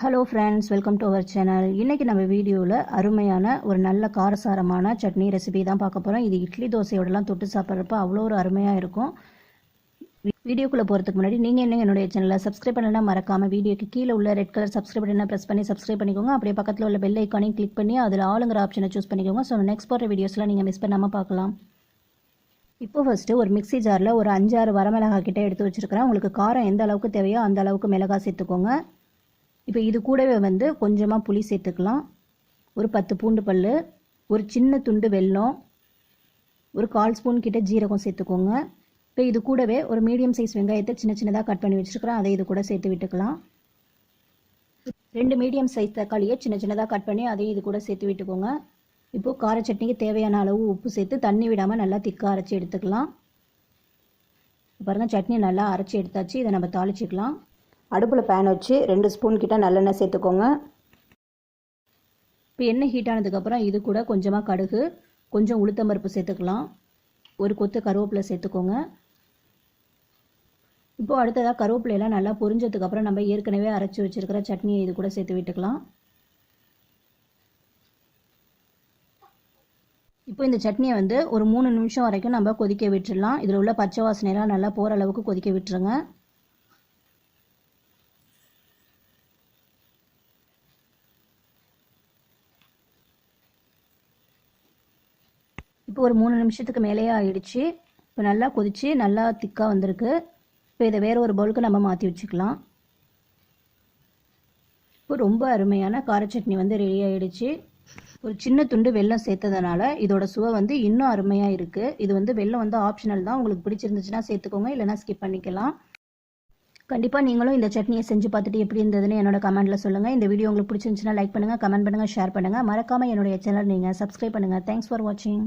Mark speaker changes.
Speaker 1: Hello friends welcome to our channel இன்றைக்கி நம்ம வீடியோவில் அருமையான ஒரு நல்ல காரசாரமான சட்னி ரெசிபி தான் பார்க்க போகிறோம் இது இட்லி தோசையோடலாம் தொட்டு சாப்பிட்றப்ப அவ்வளோ ஒரு அருமையாக இருக்கும். வீடியோக்குள்ளே போகிறதுக்கு முன்னாடி நீங்கள் என்ன என்னுடைய சேனலை சப்ஸ்கிரைப் பண்ணலாம் மறக்காமல் வீடியோக்கு கீழே உள்ள ரெட் கலர் சப்ஸ்கிரைப் பட்டனை ப்ரெஸ் பண்ணி சப்ஸ்கிரைப் பண்ணிக்கோங்க. அப்படியே பக்கத்தில் உள்ள பெல் ஐக்கானையும் கிளிக் பண்ணி அதில் ஆளுங்கிற ஆப்ஷனை சூஸ் பண்ணிக்கோங்க. ஸோ நெக்ஸ்ட் போகிற வீடியோஸ்லாம் நீங்கள் மிஸ் பண்ணாமல் பார்க்கலாம். இப்போ ஃபஸ்ட்டு ஒரு மிக்ஸி ஜாரில் ஒரு அஞ்சாறு வரமிளகா கிட்டே எடுத்து வச்சுருக்கிறேன். உங்களுக்கு காரம் எந்த அளவுக்கு தேவையோ அந்த அளவுக்கு மிளகாய் சேர்த்துக்கோங்க. இப்போ இது கூடவே வந்து கொஞ்சமாக புளி சேர்த்துக்கலாம். ஒரு பத்து பூண்டு பல் ஒரு சின்ன துண்டு வெல்லம் ஒரு கால் ஸ்பூன் கிட்ட ஜீரகம் சேர்த்துக்கோங்க. இப்போ இது கூடவே ஒரு மீடியம் சைஸ் வெங்காயத்தை சின்ன சின்னதாக கட் பண்ணி வச்சுருக்கிறேன். அதை இது கூட சேர்த்து விட்டுக்கலாம். ரெண்டு மீடியம் சைஸ் தக்காளியை சின்ன சின்னதாக கட் பண்ணி அதையும் இது கூட சேர்த்து விட்டுக்கோங்க. இப்போது கார சட்னிக்கு தேவையான அளவு உப்பு சேர்த்து தண்ணி விடாமல் நல்லா திக்காக அரைச்சி எடுத்துக்கலாம். பாருங்கள் சட்னி நல்லா அரைச்சி எடுத்தாச்சு. இதை நம்ம தாளிச்சிக்கலாம். அடுப்பில் பேன் வச்சு ரெண்டு ஸ்பூன் கிட்ட நல்லெண்ணெய் சேர்த்துக்கோங்க. இப்போ எண்ணெய் ஹீட் ஆனதுக்கப்புறம் இது கூட கொஞ்சமாக கடுகு கொஞ்சம் உளுத்தம்பருப்பு சேர்த்துக்கலாம். ஒரு கொத்து கருவேப்பிலை சேர்த்துக்கோங்க. இப்போது அடுத்ததாக கருவேப்பிலையெல்லாம் நல்லா பொரிஞ்சதுக்கப்புறம் நம்ம ஏற்கனவே அரைச்சி வச்சுருக்கிற சட்னியை இது கூட சேர்த்து விட்டுக்கலாம். இப்போ இந்த சட்னியை வந்து ஒரு மூணு நிமிஷம் வரைக்கும் நம்ம கொதிக்க விட்டுடலாம் இதில் உள்ள பச்சை வாசனையெல்லாம் நல்லா போகிற அளவுக்கு கொதிக்க விட்டுருங்க. இப்போ ஒரு மூணு நிமிஷத்துக்கு மேலேயே ஆயிடுச்சு. இப்போ நல்லா கொதித்து நல்லா திக்காக வந்திருக்கு. இப்போ இதை வேறு ஒரு பவுலுக்கு நம்ம மாற்றி வச்சுக்கலாம். இப்போ ரொம்ப அருமையான கார சட்னி வந்து ரெடி ஆகிடுச்சு ஒரு சின்ன துண்டு வெள்ளம் சேர்த்ததுனால இதோட சுவை வந்து இன்னும் அருமையாக இருக்குது இது வந்து வெள்ளம் வந்து ஆப்ஷனல் தான். உங்களுக்கு பிடிச்சிருந்துச்சுன்னா சேர்த்துக்கோங்க இல்லைனா ஸ்கிப் பண்ணிக்கலாம். கண்டிப்பாக நீங்களும் இந்த சட்னியை செஞ்சு பார்த்துட்டு எப்படி இருந்ததுன்னு என்னோட கமெண்ட்டில் சொல்லுங்கள் இந்த வீடியோ உங்களுக்கு பிடிச்சிருந்துச்சுன்னா லைக் பண்ணுங்கள் கமெண்ட் பண்ணுங்கள் ஷேர் பண்ணுங்கள் மறக்காமல் என்னுடைய சேனல் நீங்கள் சப்ஸ்கிரைப் பண்ணுங்கள் தேங்க்ஸ் ஃபார் வாட்சிங்